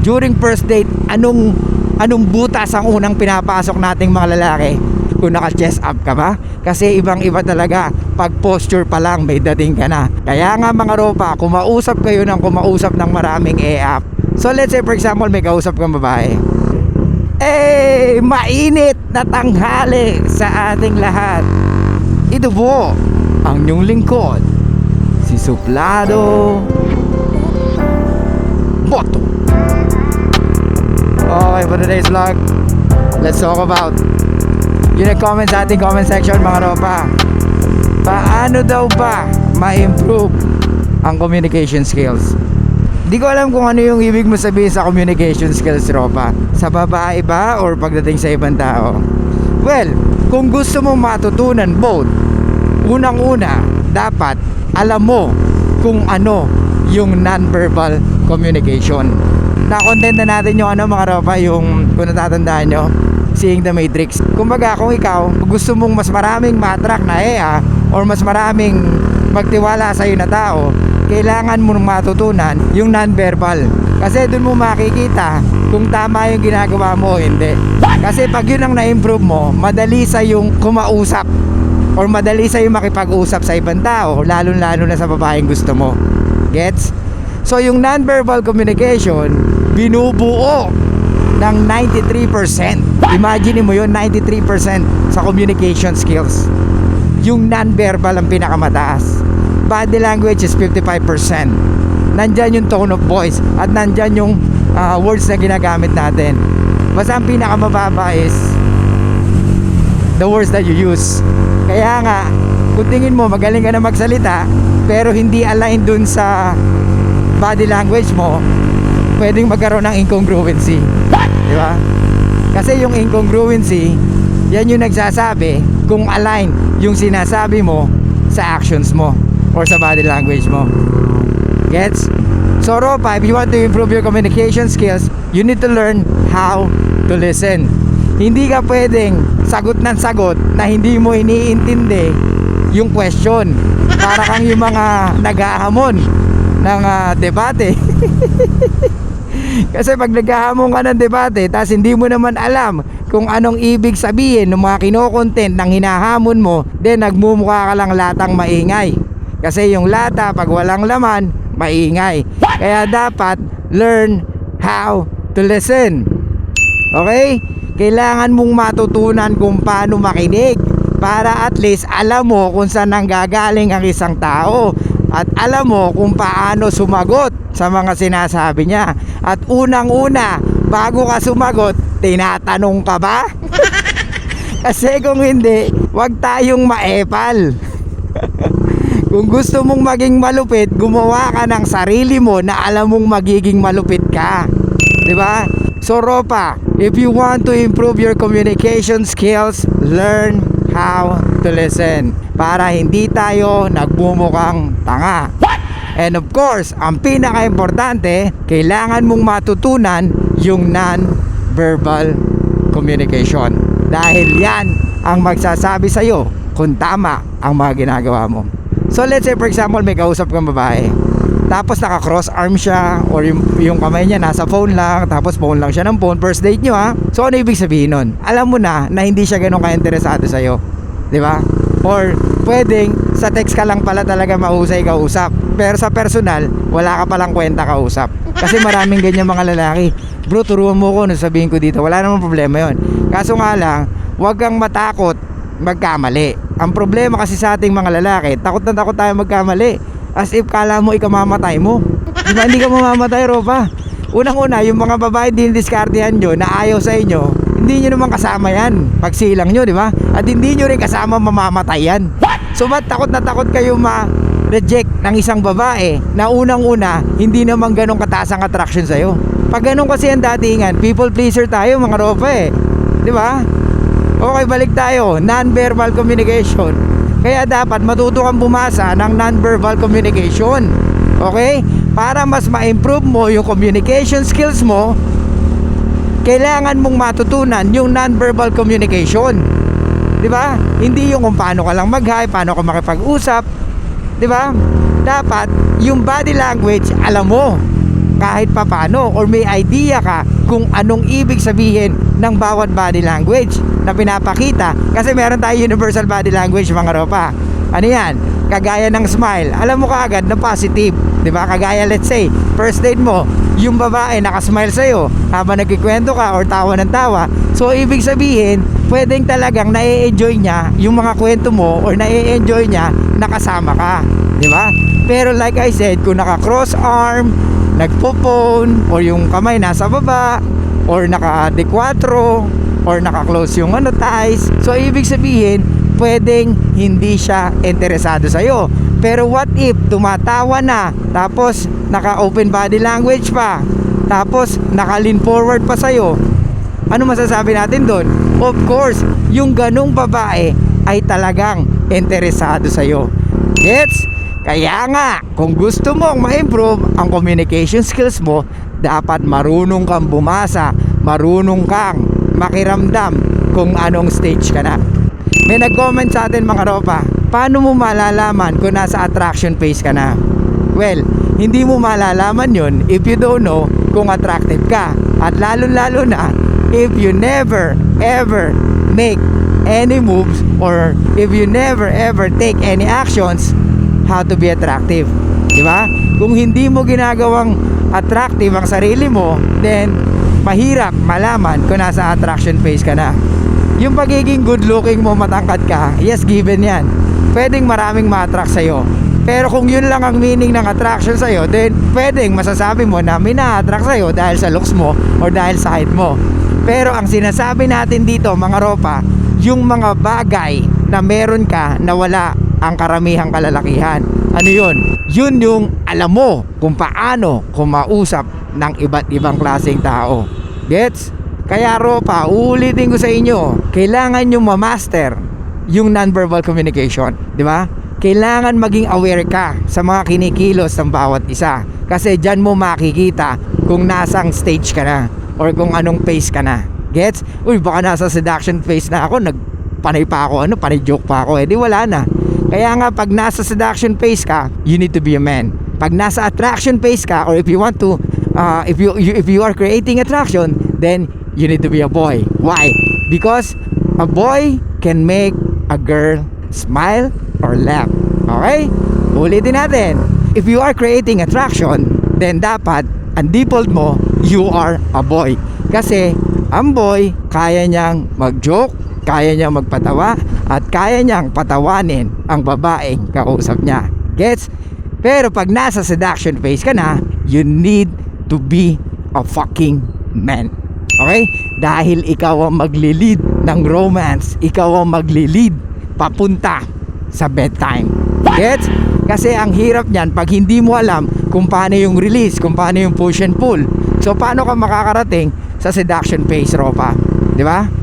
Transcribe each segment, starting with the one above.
during first date, anong anong butas ang unang pinapasok nating mga lalaki? Kung naka-chest up ka ba? Kasi ibang iba talaga. Pag posture pa lang, may dating ka na. Kaya nga mga ropa, kumausap kayo ng kumausap ng maraming e-up. So let's say for example, may kausap kang babae. Eh, mainit na tanghali sa ating lahat. Ito po, ang inyong lingkod, si Suplado Boto. Okay, for today's vlog, let's talk about yung nag-comment sa ating comment section mga ropa. Paano daw ba ma-improve ang communication skills? Di ko alam kung ano yung ibig mo sabihin sa communication skills, Ropa. Sa babae ba or pagdating sa ibang tao? Well, kung gusto mong matutunan both, unang-una, dapat alam mo kung ano yung non-verbal communication. Na-content na natin yung ano mga Ropa, yung kung natatandaan nyo, Seeing the Matrix. Kumbaga, kung ikaw gusto mong mas maraming matrak na EA or mas maraming magtiwala sa iyo na tao, kailangan mo matutunan yung non-verbal. Kasi doon mo makikita kung tama yung ginagawa mo o hindi. Kasi pag yun ang na-improve mo, madali sa yung kumausap or madali sa yung makipag-usap sa ibang tao, lalo-lalo na sa babaeng gusto mo. Gets? So yung non-verbal communication, binubuo ng 93%. Imagine mo yun, 93% sa communication skills. Yung non-verbal ang pinakamataas. Body language is 55%. Nandyan yung tone of voice at nandyan yung ah, words na ginagamit natin. Basta ang pinakamababa is the words that you use. Kaya nga, kung tingin mo magaling ka na magsalita, pero hindi align dun sa body language mo, pwedeng magkaroon ng incongruency. Di ba? Kasi yung incongruency, yan yung nagsasabi kung align yung sinasabi mo sa actions mo or sa body language mo. Gets? So Ropa, if you want to improve your communication skills, you need to learn how to listen. Hindi ka pwedeng sagot ng sagot na hindi mo iniintindi yung question. Para kang yung mga nag-ahamon ng ah, debate. Kasi pag naghahamon ka ng debate, tapos hindi mo naman alam kung anong ibig sabihin ng mga kinokontent ng hinahamon mo, then nagmumukha ka lang latang maingay. Kasi yung lata, pag walang laman, maingay. Kaya dapat learn how to listen. Okay? Kailangan mong matutunan kung paano makinig para at least alam mo kung saan nanggagaling ang isang tao at alam mo kung paano sumagot sa mga sinasabi niya. At unang-una, bago ka sumagot, tinatanong ka ba? Kasi kung hindi, wag tayong maepal. kung gusto mong maging malupit, gumawa ka ng sarili mo na alam mong magiging malupit ka. 'Di ba? So Ropa, if you want to improve your communication skills, learn how to listen para hindi tayo nagbumukhang tanga. And of course, ang pinaka-importante, kailangan mong matutunan yung non-verbal communication. Dahil yan ang magsasabi sa'yo kung tama ang mga ginagawa mo. So let's say for example, may kausap kang babae. Tapos naka-cross arm siya or yung, yung kamay niya nasa phone lang tapos phone lang siya ng phone. First date nyo ha? So ano ibig sabihin nun? Alam mo na na hindi siya ganun ka-interesado sa'yo di ba? Or pwedeng sa text ka lang pala talaga mahusay kausap pero sa personal wala ka palang kwenta kausap. Kasi maraming ganyan mga lalaki. Bro turuan mo ko sabihin ko dito. Wala namang problema yon kaso nga lang huwag kang matakot magkamali. Ang problema kasi sa ating mga lalaki takot na takot tayo magkamali as if kala mo ikamamatay mo. Di ba hindi ka mamamatay Ropa? Unang-una yung mga babae dinidiskartehan nyo na ayaw sa inyo hindi nyo naman kasama yan. Pagsilang nyo di ba? At hindi nyo rin kasama mamamatay yan. So ba't takot na takot kayo ma reject ng isang babae na unang-una hindi naman ganong kataas ang attraction sa'yo? Pag ganun kasi ang datingan people pleaser tayo mga Ropa eh. Di ba? Okay, balik tayo. Non-verbal communication. Kaya dapat matuto kang bumasa ng non-verbal communication. Okay? Para mas ma-improve mo yung communication skills mo, kailangan mong matutunan yung non-verbal communication. 'Di ba? Hindi yung kung paano ka lang mag-hi, paano ka makipag-usap. 'Di ba? Dapat yung body language alam mo. Kahit papano or may idea ka kung anong ibig sabihin ng bawat body language na pinapakita. Kasi meron tayo universal body language mga ropa. Ano yan? Kagaya ng smile. Alam mo kaagad na positive di ba? Kagaya let's say first date mo yung babae nakasmile sa'yo habang nagkikwento ka or tawa ng tawa. So ibig sabihin pwedeng talagang na-enjoy niya yung mga kwento mo or na-enjoy niya nakasama ka di ba pero like I said kung naka cross arm nagpo-phone or yung kamay nasa baba or naka D4 or naka-close yung ano ties so ibig sabihin pwedeng hindi siya interesado sa'yo pero what if tumatawa na tapos naka open body language pa tapos naka lean forward pa sa'yo ano masasabi natin doon? Of course, yung ganong babae ay talagang interesado sa'yo. Gets? Kaya nga, kung gusto mong ma-improve ang communication skills mo, dapat marunong kang bumasa, marunong kang makiramdam kung anong stage ka na. May nag-comment sa atin mga ropa, paano mo malalaman kung nasa attraction phase ka na? Well, hindi mo malalaman yun if you don't know kung attractive ka. At lalo-lalo na if you never ever make any moves or if you never ever take any actions how to be attractive. Di ba? Kung hindi mo ginagawang attractive ang sarili mo, then mahirap malaman kung nasa attraction phase ka na. Yung pagiging good looking mo, matangkad ka, yes, given yan. Pwedeng maraming ma-attract sa'yo. Pero kung yun lang ang meaning ng attraction sa'yo, then pwedeng masasabi mo na may na-attract sa'yo dahil sa looks mo or dahil sa height mo. Pero ang sinasabi natin dito mga ropa, yung mga bagay na meron ka na wala ang karamihang kalalakihan. Ano yun? Yun yung alam mo kung paano kumausap ng iba't ibang klaseng tao. Gets? Kaya ropa, uulitin ko sa inyo, kailangan nyo ma-master yung non-verbal communication. Di ba? Kailangan maging aware ka sa mga kinikilos ng bawat isa. Kasi dyan mo makikita kung nasang stage ka na or kung anong phase ka na. Gets? Uy, baka nasa seduction phase na ako, nagpanay pa ako, ano, panay joke pa ako, eh di wala na. Kaya nga, pag nasa seduction phase ka, you need to be a man. Pag nasa attraction phase ka, or if you want to, uh, if you, you if you are creating attraction, then you need to be a boy. Why? Because a boy can make a girl smile or laugh. Okay? Ulitin natin. If you are creating attraction, then dapat ang default mo, you are a boy. Kasi ang boy, kaya niyang mag-joke, kaya niyang magpatawa, at kaya niyang patawanin ang babaeng kausap niya. Gets? Pero pag nasa seduction phase ka na, you need to be a fucking man. Okay? Dahil ikaw ang maglilid ng romance, ikaw ang maglilid papunta sa bedtime. Gets? Kasi ang hirap niyan pag hindi mo alam kung paano yung release, kung paano yung push and pull. So paano ka makakarating sa seduction phase, Ropa? Di ba?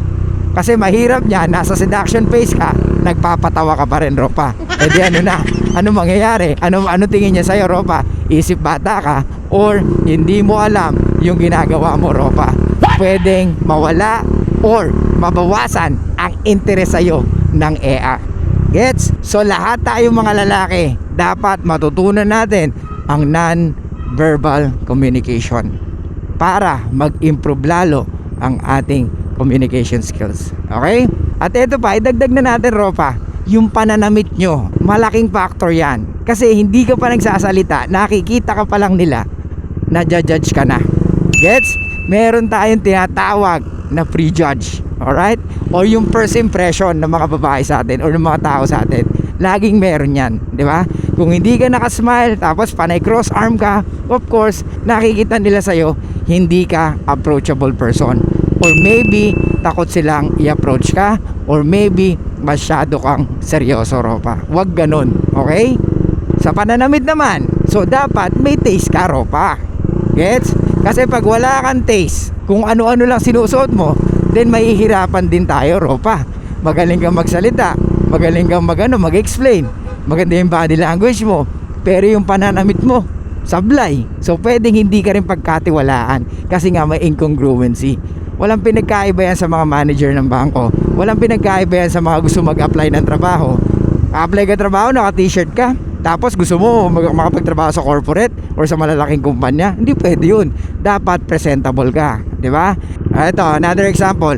Kasi mahirap niyan, nasa seduction phase ka, nagpapatawa ka pa rin, Ropa. E di ano na? Ano mangyayari? Ano, ano tingin niya sa'yo, Ropa? Isip bata ka or hindi mo alam yung ginagawa mo, Ropa. Pwedeng mawala or mabawasan ang interes sa'yo ng EA. Gets? So lahat tayo mga lalaki, dapat matutunan natin ang non-verbal communication para mag-improve lalo ang ating communication skills. Okay? At ito pa, idagdag na natin, Ropa, yung pananamit nyo, malaking factor yan. Kasi hindi ka pa nagsasalita, nakikita ka pa lang nila, na judge ka na. Gets? Meron tayong tinatawag na prejudge. Alright? O yung first impression ng mga babae sa atin or ng mga tao sa atin. Laging meron yan. Di ba? Kung hindi ka nakasmile, tapos panay cross arm ka, of course, nakikita nila sa'yo, hindi ka approachable person. Or maybe, takot silang i-approach ka. Or maybe, masyado kang seryoso, Ropa. Huwag ganun. Okay? Sa pananamit naman, so dapat may taste ka, Ropa. Gets? Kasi pag wala kang taste, kung ano-ano lang sinusuot mo, then mahihirapan din tayo, Ropa. Magaling kang magsalita, magaling kang magano, mag-explain. Maganda yung body language mo, pero yung pananamit mo, sablay. So pwedeng hindi ka rin pagkatiwalaan kasi nga may incongruency. Walang pinagkaiba yan sa mga manager ng bangko. Walang pinagkaiba yan sa mga gusto mag-apply ng trabaho. Apply ka trabaho, naka-t-shirt ka. Tapos gusto mo mag- makapagtrabaho sa corporate or sa malalaking kumpanya, hindi pwede yun. Dapat presentable ka, di ba? Ah, Ito, another example.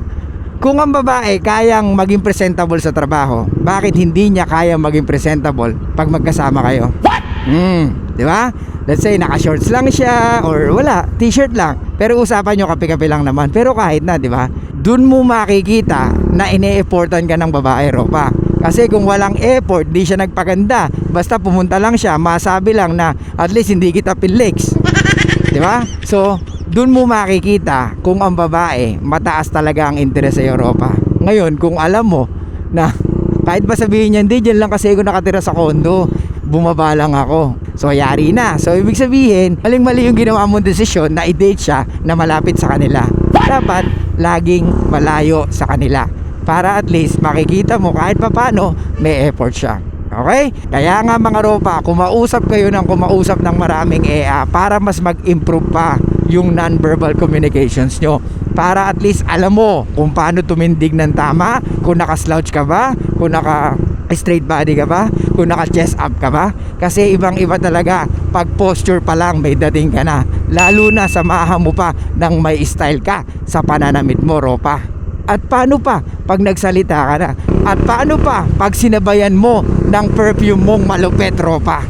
Kung ang babae kayang maging presentable sa trabaho, bakit hindi niya kayang maging presentable pag magkasama kayo? What? Hmm, di ba? Let's say naka-shorts lang siya or wala, t-shirt lang. Pero usapan nyo kape-kape lang naman. Pero kahit na, di ba? Doon mo makikita na ine-effortan ka ng babae, Ropa. Kasi kung walang effort, di siya nagpaganda. Basta pumunta lang siya, masabi lang na at least hindi kita pinlegs. Di ba? So, doon mo makikita kung ang babae mataas talaga ang interes sa Europa. Ngayon, kung alam mo na kahit ba sabihin niya, hindi, dyan lang kasi ako nakatira sa kondo, bumaba lang ako. So, yari na. So, ibig sabihin, maling-mali yung ginawa mong desisyon na i-date siya na malapit sa kanila. Dapat, laging malayo sa kanila. Para at least makikita mo kahit papano, may effort siya. Okay? Kaya nga mga ropa, kumausap kayo ng kumausap ng maraming EA para mas mag-improve pa yung non-verbal communications nyo. Para at least alam mo kung paano tumindig ng tama, kung naka-slouch ka ba, kung naka straight body ka ba, kung naka chest up ka ba. Kasi ibang iba talaga, pag posture pa lang may dating ka na. Lalo na samahan mo pa ng may style ka sa pananamit mo, ropa. At paano pa pag nagsalita ka na? At paano pa pag sinabayan mo ng perfume mong malupet, ropa?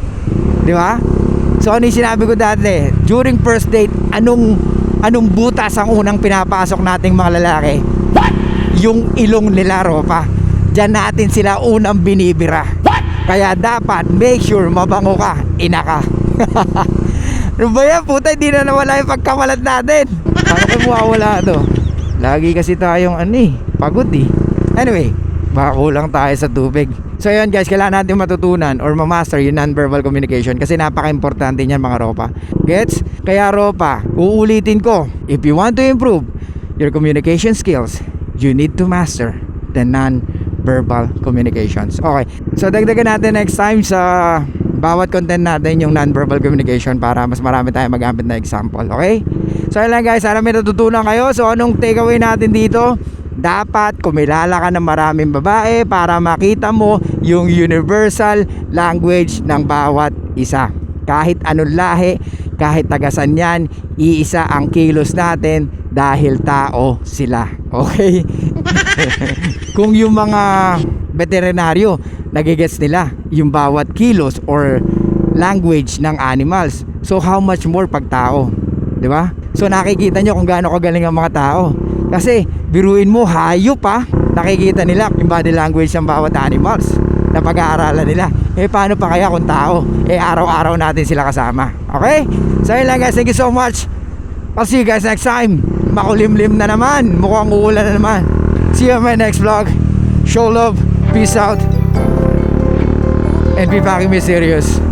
Di ba? So ano yung sinabi ko dati? During first date, anong anong butas ang unang pinapasok nating mga lalaki? What? Yung ilong nila, ropa. Diyan natin sila unang binibira. What? Kaya dapat make sure mabango ka, ina ka. ano ba yan? Puta, hindi na nawala yung pagkamalat natin. Paano kayo mawawala to? Lagi kasi tayong ano eh, pagod eh. Anyway, baka kulang tayo sa tubig. So yun guys, kailangan natin matutunan or ma-master yung non-verbal communication kasi napaka-importante niyan mga ropa. Gets? Kaya ropa, uulitin ko, if you want to improve your communication skills, you need to master the non-verbal communications. Okay, so dagdagan natin next time sa bawat content natin yung non-verbal communication para mas marami tayong magamit na example. Okay? So yun lang guys, sana may natutunan kayo. So anong takeaway natin dito? Dapat kumilala ka ng maraming babae para makita mo yung universal language ng bawat isa. Kahit anong lahi, kahit tagasan yan, iisa ang kilos natin dahil tao sila. Okay? Kung yung mga veterinaryo, nagigets nila yung bawat kilos or language ng animals. So how much more pag tao? 'Di ba? So nakikita nyo kung gaano kagaling ang mga tao. Kasi biruin mo hayop pa, nakikita nila yung body language ng bawat animals na pag-aaralan nila. Eh paano pa kaya kung tao? Eh araw-araw natin sila kasama. Okay? So yun lang guys, thank you so much. I'll see you guys next time. Makulimlim na naman. Mukhang uulan na naman. See you on my next vlog. Show love. Peace out. And be fucking mysterious.